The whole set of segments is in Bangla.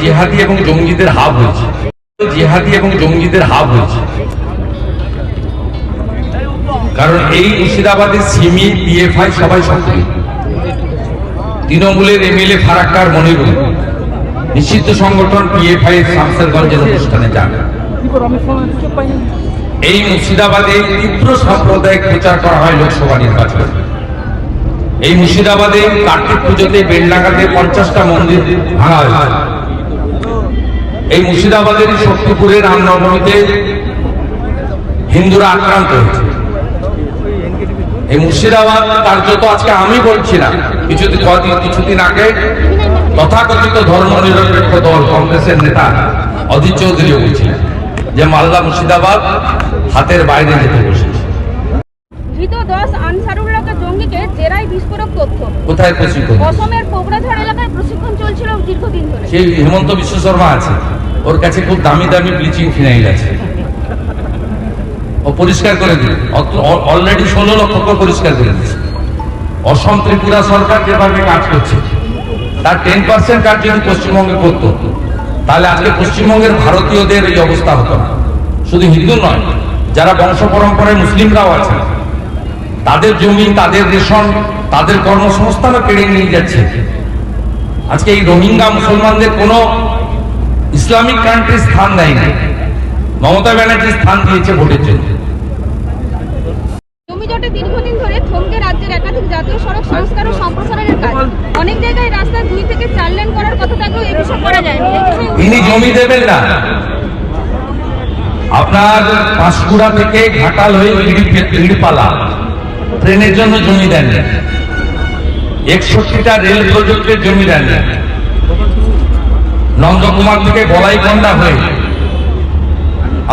জিহাদি এবং জঙ্গিদের হাব হয়েছে। জিহাদি এবং জঙ্গিদের হাব হয়েছে। কারণ এই মুর্শিদাবাদের সিমি, পিএফআই সবাই সক্রিয়। তৃণমূলের এমএলএ ফারাক্কার মনিরুল। নিষিদ্ধ সংগঠন পিএফআই শামসেরগঞ্জের অনুষ্ঠানে যান। এই মুর্শিদাবাদে তীব্র সাম্প্রদায়িক প্রচার করা হয় লোকসভা নির্বাচনে। এই মুর্শিদাবাদে কার্তিক পুজোতে বেলডাঙ্গাতে পঞ্চাশটা মন্দির ভাঙা হয়েছে। এই মুর্শিদাবাদের শক্তিপুরের রামনবমীতে হিন্দুরা আক্রান্ত হয়েছে। এই মুর্শিদাবাদ কার্যত আজকে আমি বলছি না কিছুদিন কদিন কিছুদিন আগে তথাকথিত ধর্ম নিরপেক্ষ দল কংগ্রেসের নেতা অধীর চৌধুরীও বলছিলেন যে মালদা মুর্শিদাবাদ হাতের বাইরে যেতে বসেছে। জঙ্গিকে জেরাই বিস্ফোরক তথ্য। কোথায় প্রশিক্ষণ অসমের এলাকায় প্রশিক্ষণ চলছিল দীর্ঘদিন ধরে। সেই হেমন্ত বিশ্ব শর্মা আছে। ওর কাছে খুব দামি দামি ব্লিচিং ফিনাইল আছে। ও পরিষ্কার করে দিল। অলরেডি ষোলো লক্ষ পরিষ্কার করে দিচ্ছে অসম ত্রিপুরা সরকার যেভাবে কাজ করছে। তার টেন পার্সেন্ট কাজ যদি পশ্চিমবঙ্গে করতো। তাহলে আজকে পশ্চিমবঙ্গের ভারতীয়দের এই অবস্থা হতো না। শুধু হিন্দু নয় যারা বংশ পরম্পরায় মুসলিমরাও আছে তাদের জমি তাদের রেশন তাদের কর্মসংস্থানও কেড়ে নিয়ে যাচ্ছে। আজকে এই রোহিঙ্গা মুসলমানদের কোন ইসলামিক কান্ট্রি স্থান দেয় না মমতা ব্যানার্জি স্থান দিয়েছে ভোটের জন্য। দীর্ঘদিন ধরে থমকে রাজ্যের একাধিক জাতীয় সড়ক সংস্কার ও সম্প্রসারণের কাজ। অনেক জায়গায় রাস্তা দুই থেকে চার লেন করার কথা থাকলেও এ বিষয়ে করা যায়নি। তিনি জমি দেবেন না। আপনার পাঁশকুড়া থেকে ঘাটাল হয়ে ভিড়পালা ট্রেনের জন্য জমি দেন একষট্টিটা রেল প্রজেক্টের জমি দেন নন্দকুমার থেকে বলাইকন্ডা হয়ে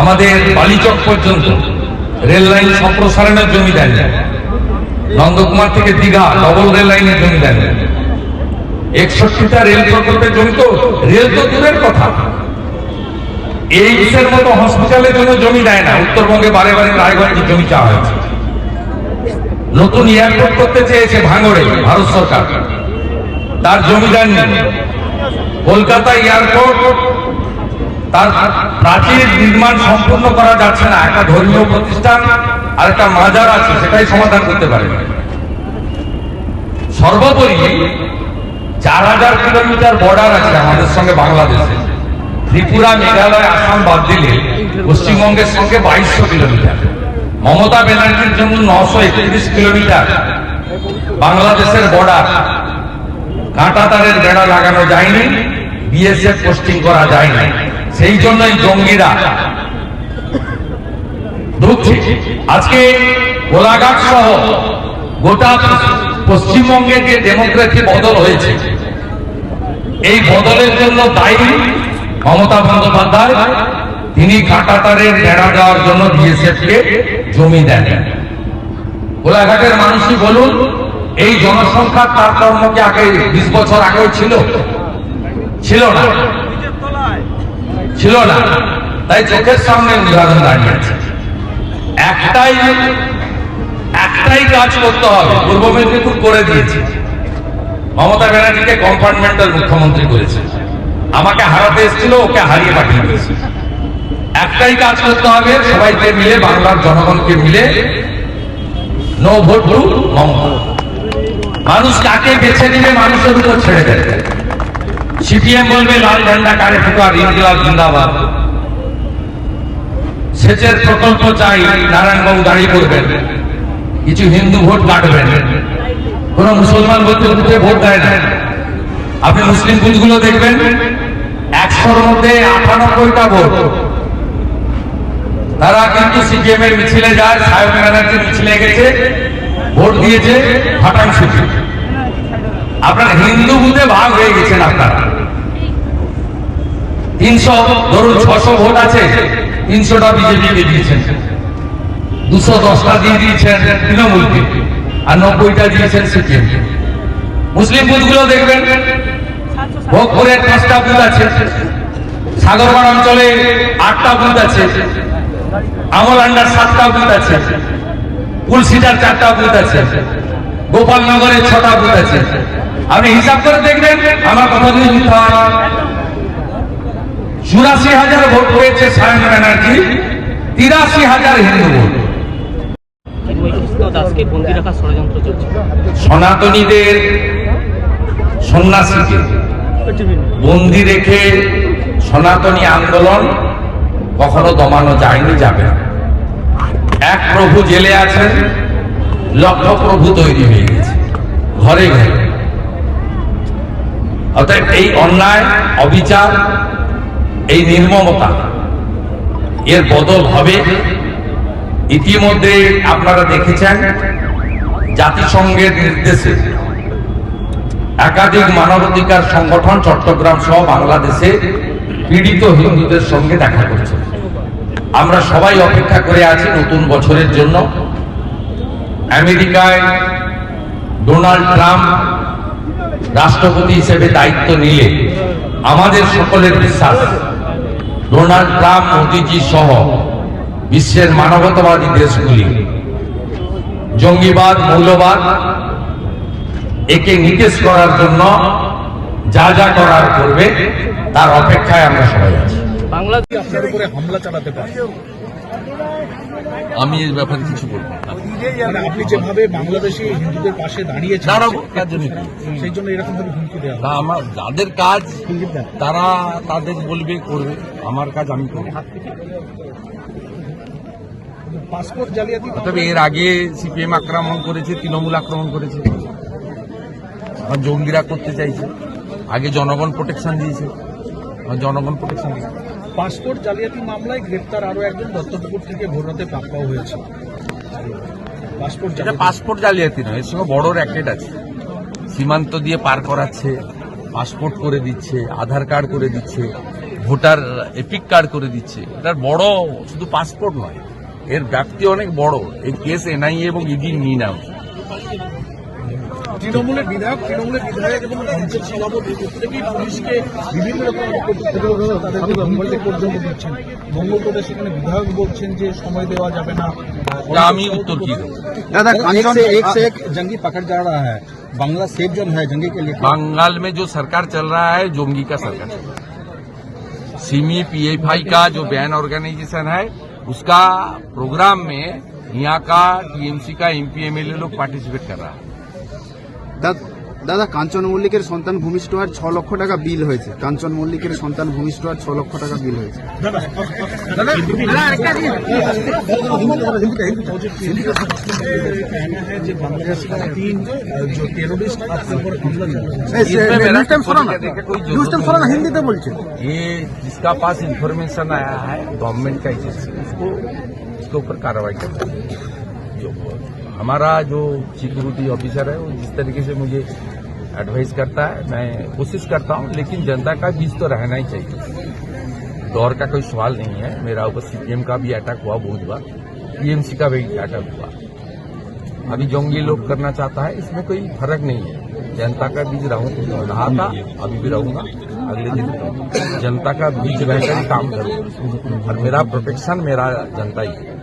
আমাদের বালিচক পর্যন্ত রেল লাইন সম্প্রসারণের জমি দেন নন্দকুমার থেকে দীঘা ডবল রেল লাইনের জমি দেন একষট্টিটা রেল প্রকল্পের জমি তো, রেল তো দূরের কথা। এইমসের মতো হসপিটালের জন্য জমি দেয় না। উত্তরবঙ্গে বারে বারে রায়গঞ্জে জমি চাওয়া হয়েছে। নতুন এয়ারপোর্ট করতে চেয়েছে ভাঙড়ে, ভারত সরকার। তার জমি দেননি কলকাতা এয়ারপোর্ট তার প্রাচীর নির্মাণ সম্পূর্ণ করা যাচ্ছে না। একটা ধর্মীয় প্রতিষ্ঠান আর একটা মাজার আছে, সেটাই সমাধান করতে পারে। সর্বোপরি চার হাজার কিলোমিটার বর্ডার আছে আমাদের সঙ্গে বাংলাদেশে। ত্রিপুরা, মেঘালয়, আসাম বাদ দিলে পশ্চিমবঙ্গের সঙ্গে বাইশশো কিলোমিটার। মমতা ব্যানার্জির জন্য নশো একত্রিশ কিলোমিটার বাংলাদেশের বর্ডার কাঁটা তারের বেড়া লাগানো যায়নি বিএসএফ পোস্টিং করা যায়নি। সেই জন্যই জঙ্গিরা আজকে গোলাঘাট সহ গোটা পশ্চিমবঙ্গে যে ডেমোক্রেসি বদল হয়েছে, এই বদলের জন্য দায়ী মমতা বন্দ্যোপাধ্যায়। তিনি কাটাতারের বেড়া দেওয়ার জন্য বিএসএফ কে জমি দেন। গোলাঘাটের মানুষই বলুন, এই জনসংখ্যার তারতম্য কি আগে বিশ বছর আগেও ছিল। ছিল না। ছিল না। তাই চোখের সামনে উদাহরণ দাঁড়িয়ে আছে। একটাই একটাই কাজ করতে হবে। পূর্ব মেদিনীপুর করে দিয়েছে। মমতা ব্যানার্জিকে কম্পার্টমেন্টাল মুখ্যমন্ত্রী করেছে। আমাকে হারাতে এসেছিল, ওকে হারিয়ে পাঠিয়ে দিয়েছে। একটাই কাজ করতে হবে সবাইকে মিলে বাংলার জনগণকে মিলে ভোট মানুষ কাকে বেছে নিবে, মানুষের উপর ছেড়ে দেয় সিপিএম বলবে, লাল ঝান্ডা কারে ফুকার ইনকিলাব জিন্দাবাদ। সেচের প্রকল্প চাই, নারায়ণবাবু দাঁড়িয়ে করবেন কিছু হিন্দু ভোট কাটবেন। কোন মুসলমান বলতে বুথে ভোট দেয় না। আপনি মুসলিম বুথগুলো দেখবেন, একশোর মধ্যে আটানব্বইটা ভোট। তারা কিন্তু সিপিএম এর মিছিলে যায় সায়ন ব্যানার্জি মিছিলে গেছে, ভোট দিয়েছে ফাটাং সুচি। আপনার হিন্দু বুথে ভাগ হয়ে গেছেন আপনারা। তিনশো, ধরুন ছশো ভোট আছে, তিনশোটা বিজেপিকে দিয়েছেন। দুশো দশটা দিয়ে দিয়েছেন তৃণমূলকে, আর নব্বইটা দিয়েছেন সিপিএম মুসলিম বুথগুলো দেখবেন, ভোগপুরের পাঁচটা বুথ আছে, সাগরপাড় অঞ্চলে আটটা বুথ আছে আমল আন্ডার সাতটা বুথ আছে। কুলসিটার চারটা বুথ আছে। গোপালনগরে ছটা বুথ আছে। আপনি হিসাব করে দেখবেন, আমার মিথ্যা হয়। চুরাশি হাজার ভোট পেয়েছে সায়ন ব্যানার্জি, তিরাশি হাজার হিন্দু ভোট। সনাতনীদের সন্ন্যাসীকে বন্দি রেখে সনাতনী আন্দোলন কখনো দমানো যায়নি, যাবে। এক প্রভু জেলে আছেন, লক্ষ প্রভু তৈরি হয়ে গেছে, ঘরে ঘরে। অতএব এই অন্যায়, অবিচার, এই নির্মমতা, এর বদল হবে। ইতিমধ্যে আপনারা দেখেছেন, জাতিসংঘের নির্দেশে একাধিক মানবাধিকার সংগঠন চট্টগ্রাম সহ বাংলাদেশে পীড়িত হিন্দুদের সঙ্গে দেখা করছে। আমরা সবাই অপেক্ষা করে আছি নতুন বছরের জন্য। আমেরিকায় ডোনাল্ড ট্রাম্প রাষ্ট্রপতি হিসেবে দায়িত্ব নিলে আমাদের সকলের বিশ্বাস, ডোনাল্ড ট্রাম্প, মোদিজি সহ বিশ্বের মানবতাবাদী দেশগুলি জঙ্গিবাদ, মৌলবাদ একে নিকেশ করার জন্য যা যা করার করবে, তার অপেক্ষায় আমরা সবাই আছি। বাংলাদেশ আপনার উপরে হামলা চালাতে পারে? আমি এই ব্যাপারে কিছু বলব মানে আপনি যেভাবে বাংলাদেশে হিন্দুদের পাশে দাঁড়িয়েছেন দাঁড়াবো, জন্য? সেই জন্য এরকম ভাবে হুমকি দেওয়া আমার যাদের কাজ তারা তাদের বলবে করবে। আমার কাজ আমি করব। পাসপোর্ট জালিয়াতি তবে এর আগে সিপিএম আক্রমণ করেছে তৃণমূল আক্রমণ করেছে। এখন জঙ্গিরা করতে চাইছে। আগে জনগণ প্রোটেকশন দিয়েছে। জনগণ প্রোটেকশন দিয়েছে। পাসপোর্ট জালিয়াতি মামলায় গ্রেপ্তার আরও একজন দত্তপুকুর থেকে ভোররাতে পাকপাও হয়েছে। পাসপোর্ট এটা পাসপোর্ট জালিয়াতি নয় এর সঙ্গে বড় র্যাকেট আছে। সীমান্ত দিয়ে পার করাচ্ছে পাসপোর্ট করে দিচ্ছে আধার কার্ড করে দিচ্ছে ভোটার এপিক কার্ড করে দিচ্ছে। এটার বড় শুধু পাসপোর্ট নয় এর ব্যাপ্তি অনেক বড়। এই কেস এনআইএ এবং ইডি নিয়ে নেওয়া। তৃণমূলের বিধায়ক তৃণমূলের বিধায়ক এবং পঞ্চায়েত সভাপতি প্রত্যেকেই পুলিশকে বিভিন্ন রকম তাদেরকে ভঙ্গল পর্যন্ত দিচ্ছেন মঙ্গল প্রদেশ সেখানে বিধায়ক বলছেন যে সময় দেওয়া যাবে না তা আমি উত্তর কি দেবো दादा एक से एक से एक जंगी पकड़ जा रहा है बांग्ला सेफ जोन है जंगी के लिए बंगाल में जो सरकार चल रहा है जोंगी का सरकार चल रहा है सिमी पीएफआई का जो बैन ऑर्गेनाइजेशन है उसका प्रोग्राम में यहाँ का टीएमसी का एमपी एमएलए लोग पार्टिसिपेट कर रहा है দা- দাদা কাঞ্চন মল্লিকের সন্তান ভূমিষ্ঠ হওয়ার ছ লক্ষ টাকা বিল হয়েছে কাঞ্চন মল্লিকের সন্তান ভূমিষ্ঠ হওয়ার ছ লক্ষ টাকা বিল হয়েছে कहना है जो बांग्लादेश का तीन जो टेररिस्ट आपके ऊपर हमला चला इसमें मेरा न्यूज टाइम कोई শোনো না कहने का कोई जरूरत न्यूज टाइम শোনো না नहीं है। হিন্দিতে বলছে ये जिसका पास इंफॉर्मेशन आया है गवर्नमेंट का एजेंसी उसको उसके ऊपर कार्रवाई करना है जो हमारा जो सिक्योरिटी ऑफिसर है, वो जिस तरीके से मुझे एडवाइस करता है, मैं कोशिश करता हूँ, लेकिन जनता का बीच तो रहना ही चाहिए। दौर का कोई सवाल नहीं है। मेरा ऊपर सीपीएम का भी अटैक हुआ, बहुत बार। टीएमसी का भी अटैक हुआ। अभी जोंगी लोग करना चाहता है, इसमें कोई फ़र्क नहीं है। जनता का बीच रहूँ रहा था, अभी भी रहूँगा, अगले दिन जनता का बीच रहकर काम करूँगा और मेरा प्रोटेक्शन मेरा जनता ही है।